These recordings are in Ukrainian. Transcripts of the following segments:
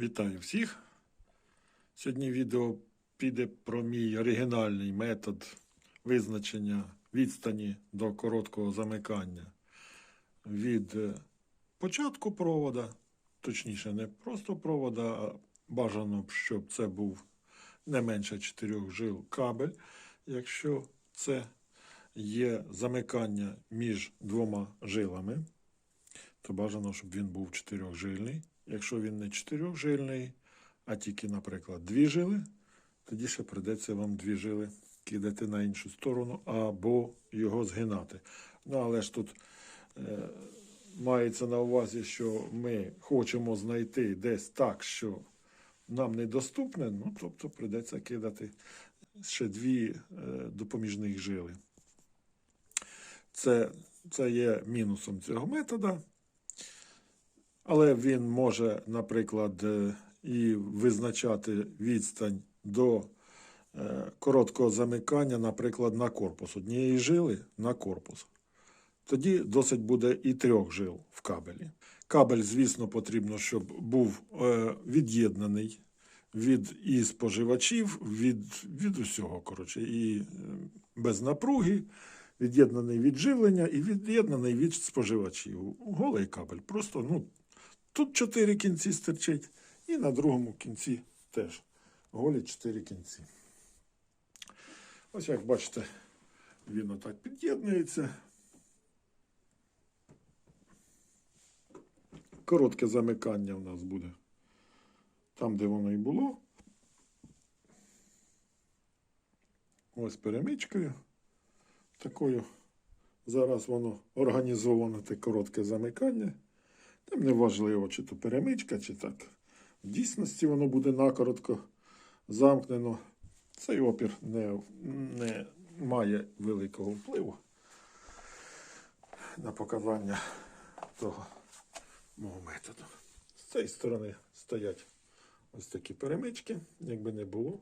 Вітаю всіх. Сьогодні відео піде про мій оригінальний метод визначення відстані до короткого замикання від е, початку провода, точніше, не просто провода, а бажано, б, щоб це був не менше 4 жил кабель, якщо це є замикання між двома жилами то бажано, щоб він був чотирьохжильний. Якщо він не чотирьохжильний, а тільки, наприклад, дві жили, тоді ще прийдеться вам дві жили кидати на іншу сторону або його згинати. Ну, але ж тут е, мається на увазі, що ми хочемо знайти десь так, що нам недоступне, ну, тобто прийдеться кидати ще дві е, допоміжних жили. Це, це є мінусом цього метода. Але він може, наприклад, е, і визначати відстань до е, короткого замикання, наприклад, на корпус. Однієї жили на корпус. Тоді досить буде і трьох жил в кабелі. Кабель, звісно, потрібно, щоб був е, від'єднаний від і споживачів, від, від усього, коротше, і без напруги, від'єднаний від живлення і від'єднаний від споживачів. Голий кабель. Просто, ну, Тут чотири кінці стирчить, і на другому кінці теж голі чотири кінці. Ось як бачите, він отак під'єднується. Коротке замикання у нас буде там, де воно і було. Ось перемичкою. Такою. Зараз воно організоване те коротке замикання. Там не важливо, чи то перемичка, чи так. В дійсності воно буде накоротко замкнено. Цей опір не, не має великого впливу на показання того мого методу. З цієї сторони стоять ось такі перемички. Якби не було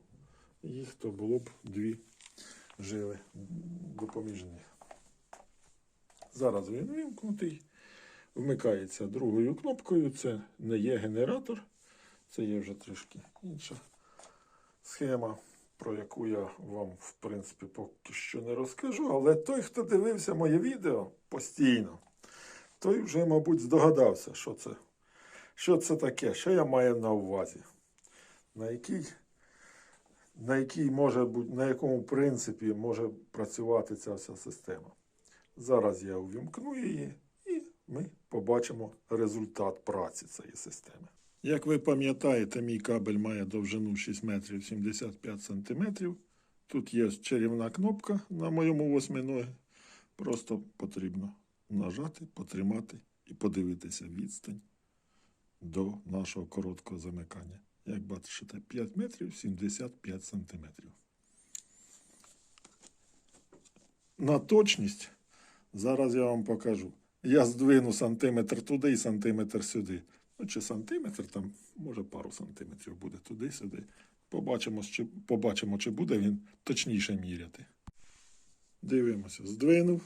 їх, то було б дві жили допоміжні. Зараз він вимкнутий вмикається другою кнопкою. Це не є генератор, це є вже трішки інша схема, про яку я вам, в принципі, поки що не розкажу. Але той, хто дивився моє відео постійно, той вже, мабуть, здогадався, що це, що це таке, що я маю на увазі, на якій. На якій може на якому принципі може працювати ця вся система. Зараз я увімкну її побачимо результат праці цієї системи. Як ви пам'ятаєте, мій кабель має довжину 6 метрів 75 сантиметрів. Тут є чарівна кнопка на моєму восьминогі. Просто потрібно нажати, потримати і подивитися відстань до нашого короткого замикання. Як бачите, 5 метрів 75 сантиметрів. На точність зараз я вам покажу. Я здвину сантиметр туди і сантиметр сюди. Ну, чи сантиметр, там, може, пару сантиметрів буде туди-сюди. Побачимо, чи, побачимо, чи буде він точніше міряти. Дивимося, здвинув.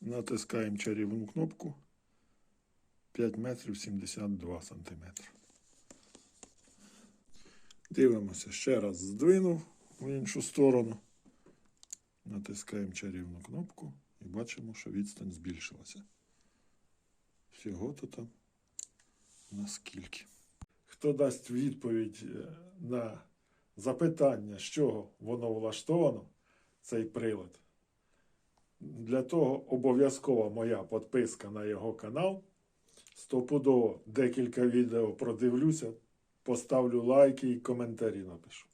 Натискаємо чарівну кнопку. 5 метрів 72 сантиметри. Дивимося, ще раз здвинув в іншу сторону. Натискаємо чарівну кнопку і бачимо, що відстань збільшилася. Всього то там наскільки. Хто дасть відповідь е, на запитання, з чого воно влаштовано, цей прилад, для того обов'язкова моя підписка на його канал. Стопудово декілька відео продивлюся, поставлю лайки і коментарі напишу.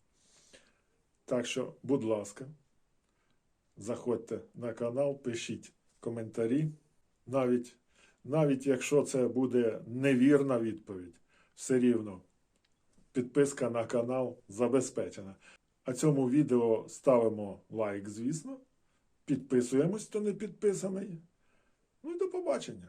Так що, будь ласка, заходьте на канал, пишіть коментарі. Навіть, навіть якщо це буде невірна відповідь, все рівно підписка на канал забезпечена. А цьому відео ставимо лайк, звісно. Підписуємось, хто не підписаний. Ну і до побачення.